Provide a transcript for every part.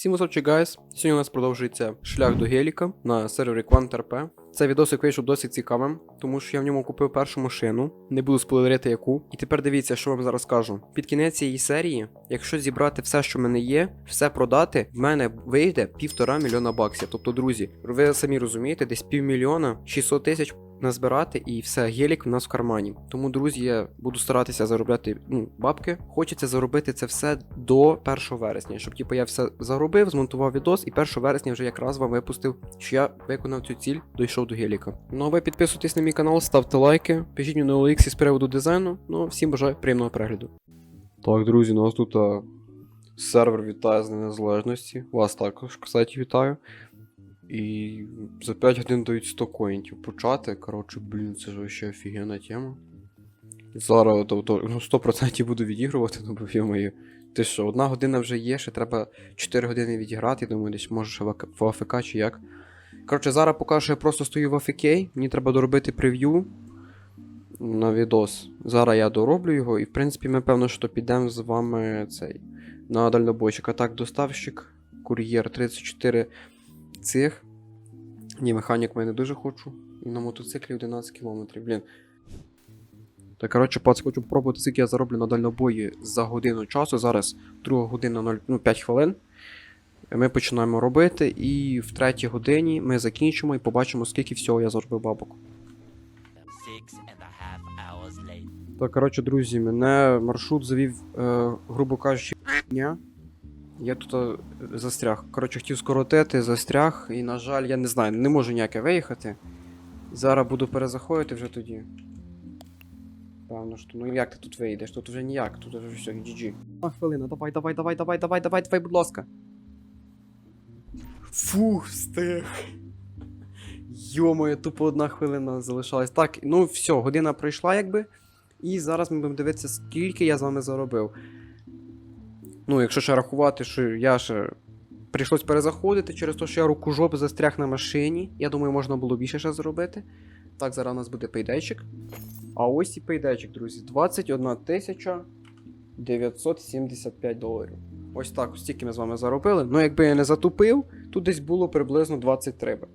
Всім височі гайс. Сьогодні у нас продовжується шлях до Геліка на сервері QuantRP. Цей відосик вийшов досить цікавим, тому що я в ньому купив першу машину, не буду спойлерити яку. І тепер дивіться, що вам зараз кажу. Під кінець цієї серії, якщо зібрати все, що в мене є, все продати, в мене вийде півтора мільйона баксів. Тобто, друзі, ви самі розумієте, десь півмільйона, 600 тисяч назбирати і все, гелік в нас в кармані. Тому, друзі, я буду старатися заробляти ну, бабки. Хочеться заробити це все до 1 вересня, щоб типу, я все заробив, змонтував відос, і 1 вересня вже якраз вам випустив, що я виконав цю ціль, дійшов до геліка. Ну а ви підписуйтесь на мій канал, ставте лайки, пишіть мені на OLX з приводу дизайну. Ну, всім бажаю приємного перегляду. Так, друзі, нас тут а, сервер вітає з Незалежності. Вас також, кстати, вітаю. І за 5 годин дають 100 коїнтів почати. Коротше, блін, це ж вообще офігенна тема. Зараз то, то, ну, 100% буду відігрувати, ну бо йомаю. Ти що, одна година вже є, ще треба 4 години відіграти, думаю, десь може в АФК чи як. Коротше, зараз поки що я просто стою в АФК, мені треба доробити прев'ю на відос. Зараз я дороблю його, і в принципі ми певно, що підемо з вами цей на дальнобойщик. А так, доставщик, кур'єр 34 цих. Ні, механік в мене дуже хочу. І на мотоциклі 11 км, блін. Та коротше, пац, хочу пробувати, скільки я зароблю на дальнобої за годину часу. Зараз друга година 0, ну, 5 хвилин. Ми починаємо робити, і в третій годині ми закінчимо і побачимо, скільки всього я заробив бабок. Так, коротше, друзі, мене маршрут завів, е, грубо кажучи, дня. Я тут е, застряг. Коротше, хотів скоротити, застряг, і, на жаль, я не знаю, не можу ніяке виїхати. Зараз буду перезаходити вже тоді. Певно, що. Ну як ти тут вийдеш? Тут вже ніяк, тут вже все, GG. Одна хвилина, давай, давай, давай, давай, давай, давай, давай, будь ласка. Фух, встиг. Йомоє, тупо одна хвилина залишалась. Так, ну все, година пройшла, якби. І зараз ми будемо дивитися, скільки я з вами заробив. Ну, якщо ще рахувати, що я ще прийшлось перезаходити через те, що я руку жоп застряг на машині. Я думаю, можна було більше ще зробити. Так, зараз у нас буде пейдейчик. А ось і пейдейчик, друзі. 21 тисяча 975 доларів. Ось так, ось стільки ми з вами заробили. Ну, якби я не затупив, тут десь було приблизно 23 би.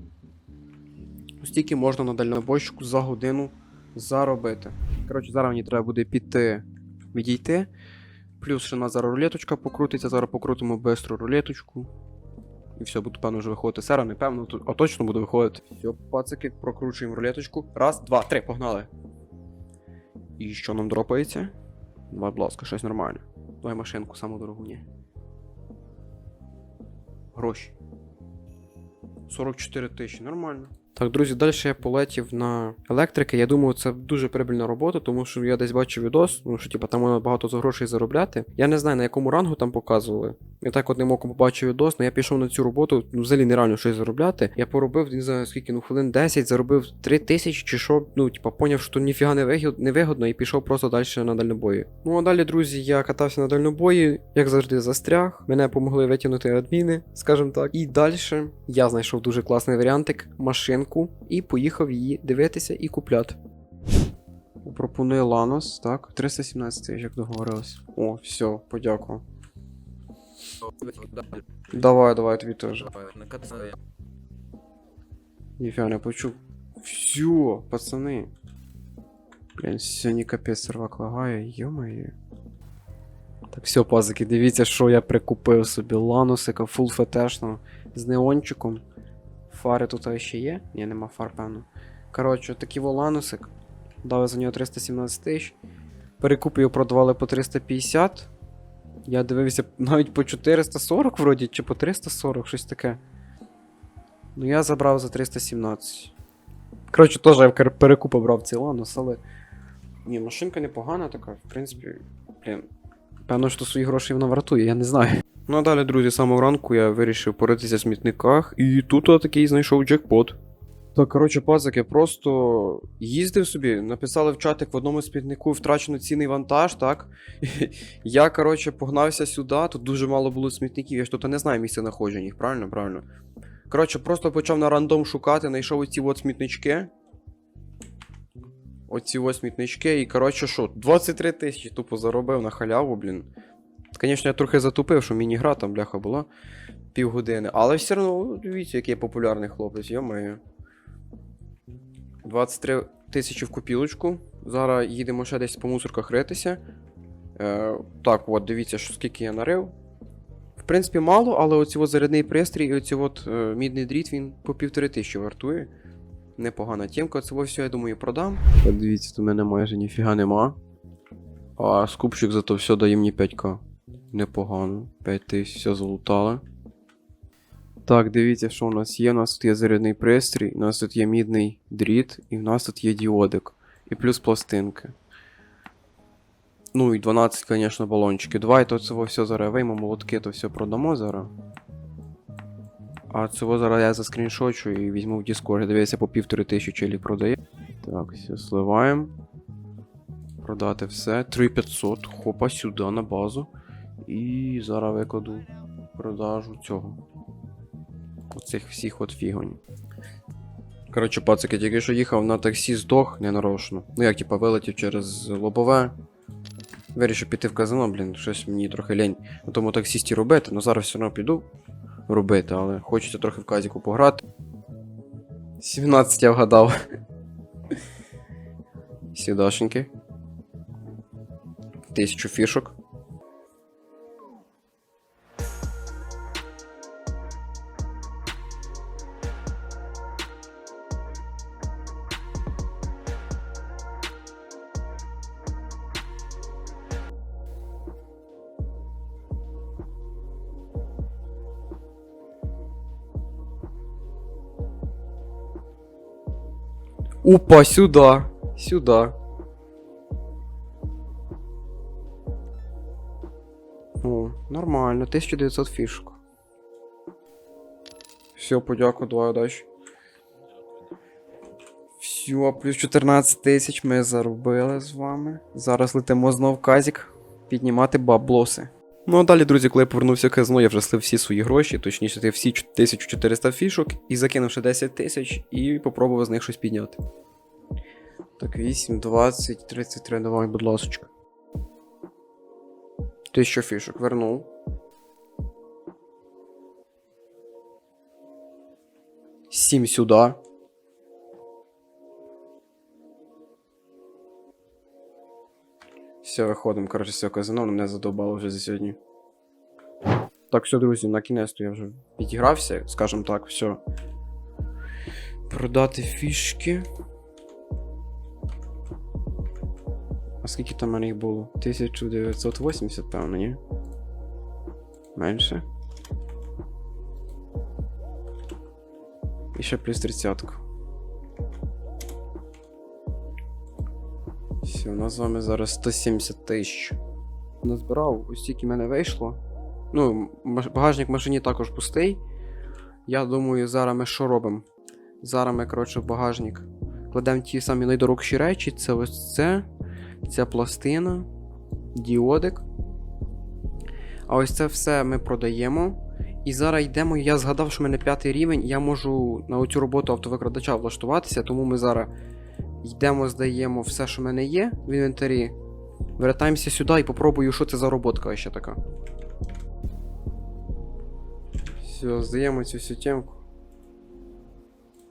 Ось стільки можна на дальнобойщику за годину заробити. Коротше, зараз мені треба буде піти відійти. Плюс ще на зараз рулеточка покрутиться, зараз покрутимо бистру рулеточку. І все, буду певно вже виходити. Сера, не певно, а точно буду виходити. Все, пацики, прокручуємо рулеточку. Раз, два, три, погнали. І що нам дропається? Давай, будь ласка, щось нормальне. Давай машинку саму дорогу, ні. Гроші. 44 тисячі, нормально. Так, друзі, далі я полетів на електрики. Я думаю, це дуже прибильна робота, тому що я десь бачив відос, ну що типу, там можна багато за грошей заробляти. Я не знаю на якому рангу там показували. Я так одним оком побачив відос, але я пішов на цю роботу, ну взагалі нереально щось заробляти. Я поробив, не знаю скільки, ну хвилин 10, заробив 3 тисячі чи що, ну, типа, поняв, що ніфіга не вигід, невигодно, і пішов просто далі на дальнобої. Ну а далі, друзі, я катався на дальнобої, як завжди, застряг. Мене помогли витягнути адміни, скажімо так. І далі я знайшов дуже класний варіантик, машинку, і поїхав її дивитися і купляти. Пропонує Ланос, так, 317 тисяч, як договорились. О, все, подякував. Давай, давай, тобі теж. Ніфіга не почув. Все, пацани. Блін, сьогодні капець сервак лагає, йо-моє. Так, все, пазики, дивіться, що я прикупив собі ланусика фул фетешного з неончиком. Фари тут ще є? Ні, нема фар, певно. Коротше, такий воланусик. Дали за нього 317 тисяч. Перекуп його продавали по 350. Я дивився навіть по 440 вроді, чи по 340, щось таке. Ну я забрав за 317. Коротше, теж я перекупу брав цей ланус, але. Ні, машинка непогана така, в принципі, блін. Певно, що свої гроші вона вартує, я не знаю. Ну а далі, друзі, з самого ранку я вирішив поритися в смітниках, і тут такий знайшов джекпот. Так, коротше, пацики, просто їздив собі, написали в чатик в одному смітнику втрачено цінний вантаж, так? Я, коротше, погнався сюди, тут дуже мало було смітників, я ж тут не знаю місця знаходження їх, правильно? Правильно. Коротше, просто почав на рандом шукати, знайшов оці от смітнички. Оці ось смітнички, і коротше, що, 23 тисячі тупо заробив на халяву, блін. Звісно, я трохи затупив, що міні-гра там бляха була півгодини. Але все одно, дивіться, який популярний хлопець, йомаю. 23 тисячі в копілочку. Зараз їдемо ще десь по мусорках ритися. Е, так, от, дивіться, скільки я нарив. В принципі, мало, але оці от зарядний пристрій і оці от е, мідний дріт, він по півтори тисячі вартує. Непогана тємка, це все, я думаю, продам. От дивіться, тут мене майже ніфіга нема. А скупчик зато все дає мені 5к. Непогано. 5 тисяч, все залутали. Так, дивіться, що у нас є. У нас тут є зарядний пристрій, у нас тут є мідний дріт, і в нас тут є діодик. І плюс пластинки. Ну і 12, звісно, балончики. Давай то це все зараз виймемо, молотки, то все продамо зараз. А цього зараз я заскріншочу і візьму в Discord. Дивіться, по півтори тисячі челік продає. Так, все, сливаємо. Продати все. 3500. Хопа сюди на базу. І зараз викладу продажу цього. Оцих всіх от фігонь. Коротше, пацики, тільки що їхав на таксі, здох ненарочно. Ну як, типа, вилетів через лобове. Вирішив піти в казино, блін, щось мені трохи лень на тому таксісті робити, але зараз все одно піду робити, але хочеться трохи в казіку пограти. 17 я вгадав. Сідашеньки. Тисячу фішок. Опа, сюда. Сюда. О, нормально, 1900 фішок. Все, подяку, давай удачі. Все, плюс 14 тисяч ми заробили з вами. Зараз летимо знов казік піднімати баблоси. Ну а далі, друзі, коли я повернувся в казино, я вже слив всі свої гроші, точніше, всі 1400 фішок і закинув ще 10 тисяч і попробував з них щось підняти. Так, 8, 20, 33, давай, будь ласочка. 1000 фішок вернув. Сім сюди. Все, виходимо, коротше, з цього казино, воно мене задовбало вже за сьогодні. Так, все, друзі, на кінець то я вже підігрався, скажімо так, все. Продати фішки. А скільки там в мене їх було? 1980, певно, ні? Менше. І ще плюс 30. Все, у нас з вами зараз 170 тисяч. Назбирав, ось тільки мене вийшло. Ну, багажник в машині також пустий. Я думаю, зараз ми що робимо? Зараз ми, коротше, в багажник кладемо ті самі найдорожчі речі. Це ось це, ця пластина, діодик. А ось це все ми продаємо. І зараз йдемо. Я згадав, що в мене п'ятий рівень, я можу на оцю роботу автовикрадача влаштуватися, тому ми зараз йдемо, здаємо все, що в мене є в інвентарі. Вертаємося сюди і попробую, що це за роботка ще така. Все, здаємо цю всю темку.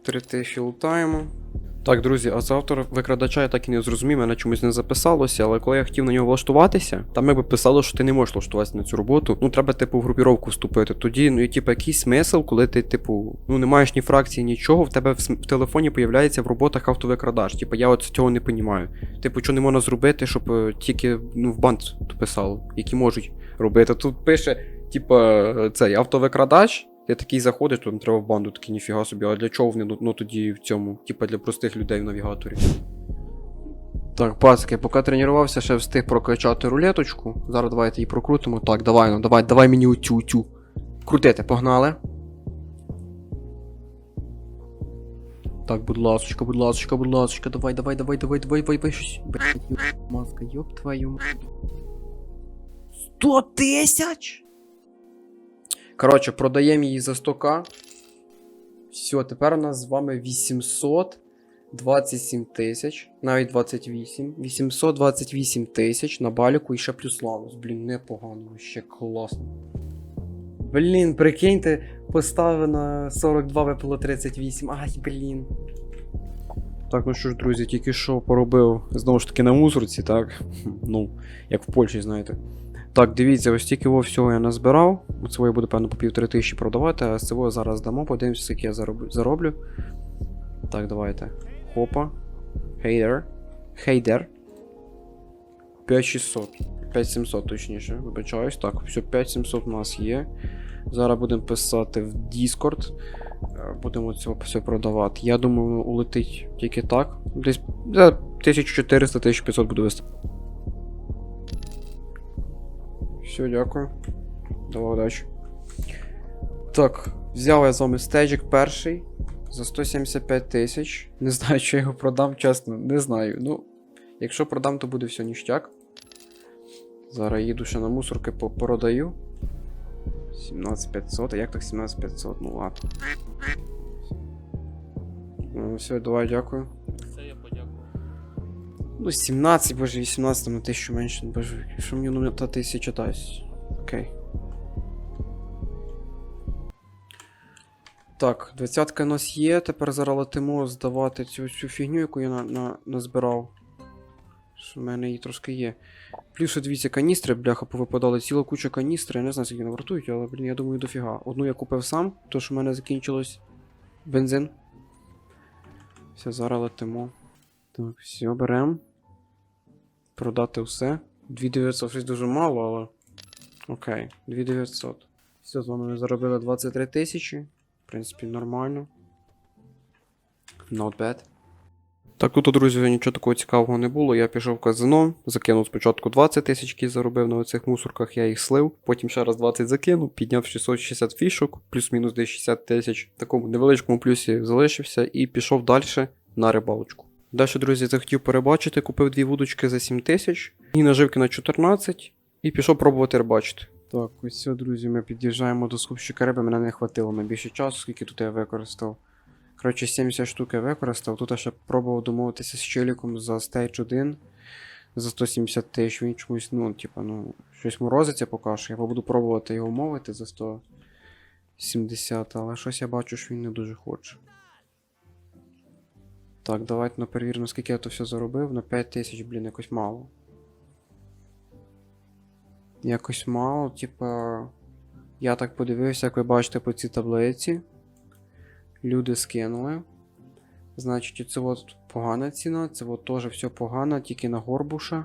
3000 лутаємо. Так, друзі, а завтра викрадача я так і не зрозумів, мене чомусь не записалося, але коли я хотів на нього влаштуватися, там якби писало, що ти не можеш влаштуватися на цю роботу. Ну, треба, типу, в групіровку вступити. Тоді, ну і типу, якийсь смисл, коли ти, типу, ну не маєш ні фракції, нічого, в тебе в, в телефоні появляється в роботах автовикрадаш. Типу, я от цього не розумію. Типу, що не можна зробити, щоб е, тільки ну, в банд писало, які можуть робити. Тут пише, типу, е, цей автовикрадач. Ти такий заходиш, то треба в банду, такий ніфіга собі, а для чого вони ну, ну тоді в цьому? Типа для простих людей в навігаторі. Так, пацки, поки тренувався, ще встиг прокачати рулеточку. Зараз давайте її прокрутимо. Так, давай, ну давай, давай мені оцю, оцю. Крутити, погнали. Так, будь ласочка, будь ласочка, будь ласочка, давай, давай, давай, давай, давай, давай, давай, щось. Блять, ёб, мазка, ёб твою мать. 100 тисяч? Коротше, продаємо її за 100к. Все, тепер у нас з вами 800. 27 тисяч, навіть 28, 828 тисяч на баліку і ще плюс ланус. Блін, непогано, ще класно. Блін, прикиньте, поставив на 42 випало 38. Ай, блін. Так, ну що ж, друзі, тільки що поробив знову ж таки на мусорці, так? Ну, як в Польщі, знаєте. Так, дивіться, ось тільки во всього я назбирав. Оце я буду, певно, по півтори тисячі продавати, а з цього зараз дамо, подивимося, скільки я зароблю. Так, давайте. Хопа. Хейдер. Хейдер. 5600. 5700 точніше, вибачаюсь. Так, все, 5700 у нас є. Зараз будемо писати в Discord. Е, Будемо цього все продавати. Я думаю, улетить тільки так. Десь за 1400-1500 буде вести. Все, дякую. Давай удачі. Так, взяв я з вами стеджик перший за 175 тисяч. Не знаю, чи я його продам, чесно, не знаю. Ну, якщо продам, то буде все ніштяк. Зараз їду ще на мусорки продаю. 17500, а як так 17500? Ну ладно. Ну, все, давай, дякую. Ну, 17, боже, 18 на 1000 менше, боже, що мені ну та тисяча дасть. Окей. Так, двадцятка у нас є, тепер зараз летимо здавати цю, цю фігню, яку я на, на, назбирав. Що в мене її трошки є. Плюс дивіться, каністри, бляха, повипадали ціла куча каністри, я не знаю, скільки вони вартують, але, блін, я думаю, дофіга. Одну я купив сам, то що в мене закінчилось бензин. Все, зараз летимо. Так, все, беремо. Продати все. 2900 щось дуже мало, але. Окей, 2900. Все, з вами ми заробили 23 тисячі. В принципі, нормально. Not bad. Так, тут, друзі, нічого такого цікавого не було. Я пішов в казино, закинув спочатку 20 тисяч, які заробив на оцих мусорках, я їх слив. Потім ще раз 20 закинув, підняв 660 фішок, плюс-мінус десь 60 тисяч. В такому невеличкому плюсі залишився і пішов далі на рибалочку. Далі, друзі, захотів перебачити, купив дві вудочки за 7 тисяч, і наживки на 14, і пішов пробувати рибачити. Так, ось все, друзі, ми під'їжджаємо до скупщика риби, мене не хватило на більше часу, скільки тут я використав. Коротше, 70 штук я використав. Тут я ще пробував домовитися з челіком за стейдж 1 за 170 тисяч. Він чомусь, ну, типа, ну, щось морозиться поки що. Я буду пробувати його мовити за 170, але щось я бачу, що він не дуже хоче. Так, давайте ну, перевіримо, скільки я то все заробив. На 5 тисяч, блін, якось мало. Якось мало, типа. Я так подивився, як ви бачите по цій таблиці. Люди скинули. Значить, це от погана ціна, це от теж все погано, тільки на горбуша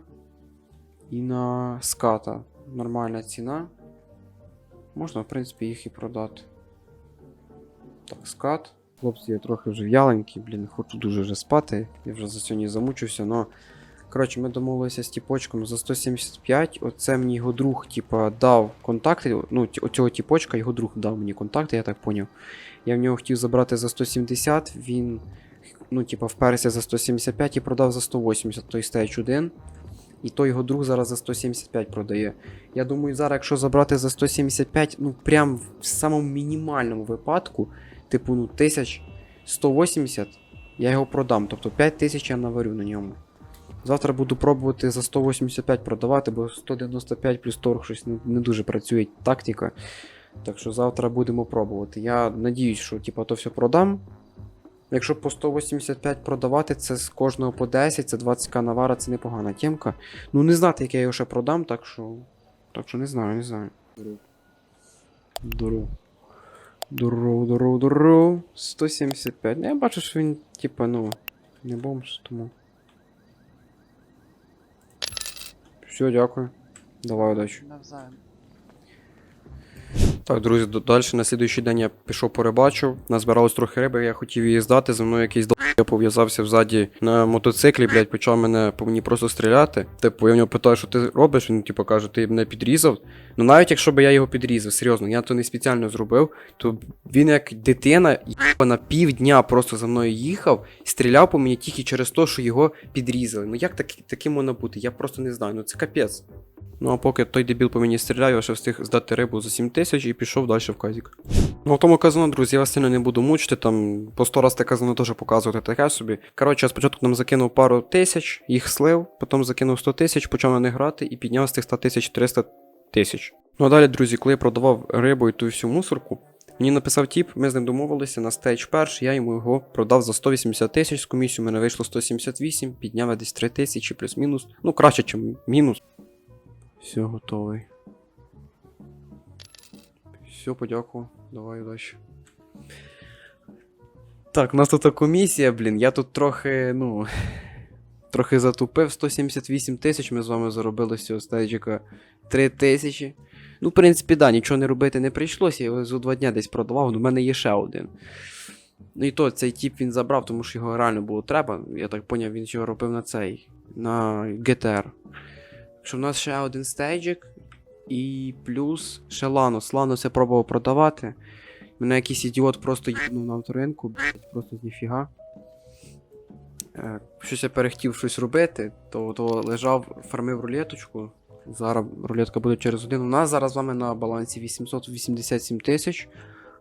і на ската. Нормальна ціна. Можна, в принципі, їх і продати. Так, скат. Хлопці, я трохи вже в'яленький, блін, хочу дуже вже спати. Я вже за сьогодні замучився, но. Коротше, ми домовилися з тіпочком за 175. Оце мені його друг, типа, дав контакти. Ну, оцього тіпочка, його друг дав мені контакти, я так поняв. Я в нього хотів забрати за 170, він, ну, типа, вперся за 175 і продав за 180, той стейдж 1. І той його друг зараз за 175 продає. Я думаю, зараз, якщо забрати за 175, ну прям в самому мінімальному випадку, типу, ну, 1180, я його продам. Тобто 5000 я наварю на ньому. Завтра буду пробувати за 185 продавати, бо 195 плюс торг щось не, не дуже працює тактика. Так що завтра будемо пробувати. Я надіюсь, що типу, то все продам. Якщо по 185 продавати, це з кожного по 10, це 20к навара, це непогана тємка. Ну не знати, як я його ще продам, так що. Так що не знаю, не знаю. Дуру. Дуру, дуру, дуру. 175. Ну, я бачу, що він, типа, ну, не бомж, тому. Все, дякую. Давай удачі. Навзаєм. Так, друзі, далі на слідуючий день я пішов порибачив. Назбиралось трохи риби, я хотів її здати. За мною якийсь я пов'язався взаді на мотоциклі, блядь, почав мене по мені просто стріляти. Типу, я в нього питаю, що ти робиш. Він типу каже, ти мене підрізав. Ну навіть якщо б я його підрізав, серйозно, я то не спеціально зробив, то він як дитина на півдня просто за мною їхав, стріляв по мені тільки через те, що його підрізали. Ну як так, таким можна бути? Я просто не знаю. Ну це капець. Ну а поки той дебіл по мені стріляв, я ще встиг здати рибу за 7 тисяч і пішов далі в казік. Ну, в тому казано, друзі, я вас сильно не буду мучити, там по 100 раз те казано теж показувати таке собі. Коротше, я спочатку нам закинув пару тисяч, їх слив, потім закинув 100 тисяч, почав на них грати і підняв з тих 100 тисяч 300 тисяч. Ну а далі, друзі, коли я продавав рибу і ту всю мусорку, мені написав тіп, ми з ним домовилися на стейдж перший, я йому його продав за 180 тисяч з комісією, у мене вийшло 178, підняв я десь 3 тисячі плюс-мінус. Ну, краще, ніж мінус. Все, готовий. Все, подякував. Давай удачі. Так, у нас тут комісія, блін. Я тут трохи, ну. Трохи затупив. 178 тисяч ми з вами заробили з цього стейджика 3 тисячі. Ну, в принципі, да, нічого не робити не прийшлося, я його за два дня десь продавав, у мене є ще один. Ну і то цей тіп він забрав, тому що його реально було треба. Я так поняв, він його робив на цей. На GTR. Що в нас ще один стейджик. І плюс ще Ланос. Ланос я пробував продавати. Мене якийсь ідіот просто їбнув на авторинку, просто з ніфіга. Е, щось я перехтів щось робити, то, то лежав, фармив рулеточку. Зараз рулетка буде через один. У нас зараз з вами на балансі 887 тисяч.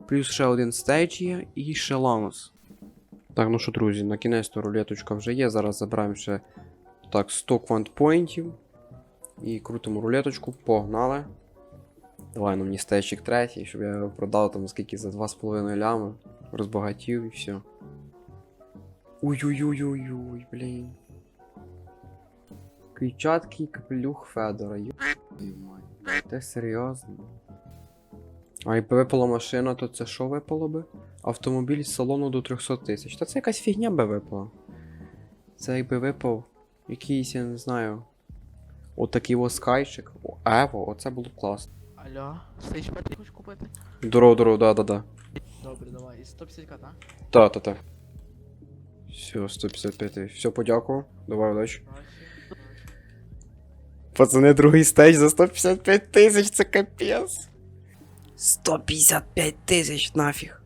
Плюс ще один стейдж є і ще Ланос. Так, ну що, друзі, на кінець то рулеточка вже є. Зараз забираємо ще так 100 квантпоінтів. І крутимо рулеточку, погнали. Давай ну мені стейчик третій, щоб я його продав там скільки за 2,5 лями. Розбагатів і все. Ой-ой-ой-ой-ой, блін. Кричаткий капелюх Федора, ю. мать. Ти серйозно? А якби випала машина, то це що випало би? Автомобіль з салону до 300 тисяч. Та це якась фігня би випала. Це якби випав якийсь, я не знаю. Отакий ось скайчик. Ево, оце було б класно. Алло, стейдж 5 хочеш купити? Здорово, здорово, да, да, да. Добре, давай. І 150к, так? Та, та, та. Все, 155 тисяч. Все, подякував. Давай удачі. Пацани, другий стейдж за 155 тисяч, це капець. 155 тисяч нафіг.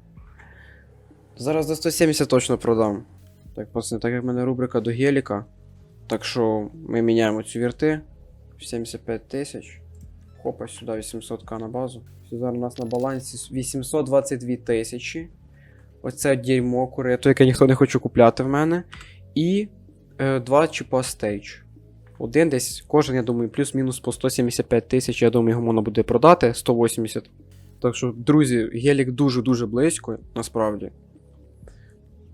Зараз за 170 точно продам. Так, пацани, так як в мене рубрика до геліка. Так що ми міняємо цю вірти. 75 тисяч. Хопа, сюди 800к на базу. Зараз у нас на балансі 822 тисячі. Оце дерьмо курито, яке ніхто не хоче купляти в мене. І е, два чіпа стейдж. Один десь, кожен, я думаю, плюс-мінус по 175 тисяч, я думаю, його можна буде продати 180. Так що, друзі, гелік дуже-дуже близько, насправді.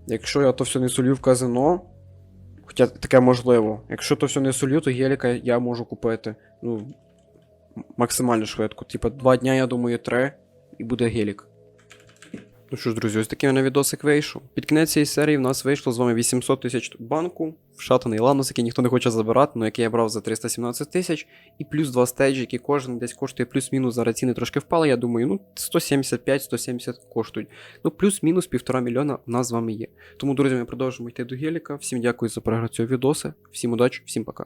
Якщо я то все не солю в казино, хоча таке можливо. Якщо то все не солью, то геліка я можу купити. Ну, максимально швидко. Типа, два дня, я думаю, три, і буде гелік. Ну що ж, друзі, ось такий мене відосик вийшов. Під кінець цієї серії в нас вийшло з вами 800 тисяч банку, вшатаний ланос, який ніхто не хоче забирати, але який я брав за 317 тисяч, і плюс два стейджі, які кожен десь коштує плюс-мінус. Зараз ціни трошки впали, я думаю, ну 175-170 коштують. Ну, плюс-мінус півтора мільйона в нас з вами є. Тому, друзі, ми продовжуємо йти до геліка. Всім дякую за перегляд цього відоса. Всім удачі, всім пока.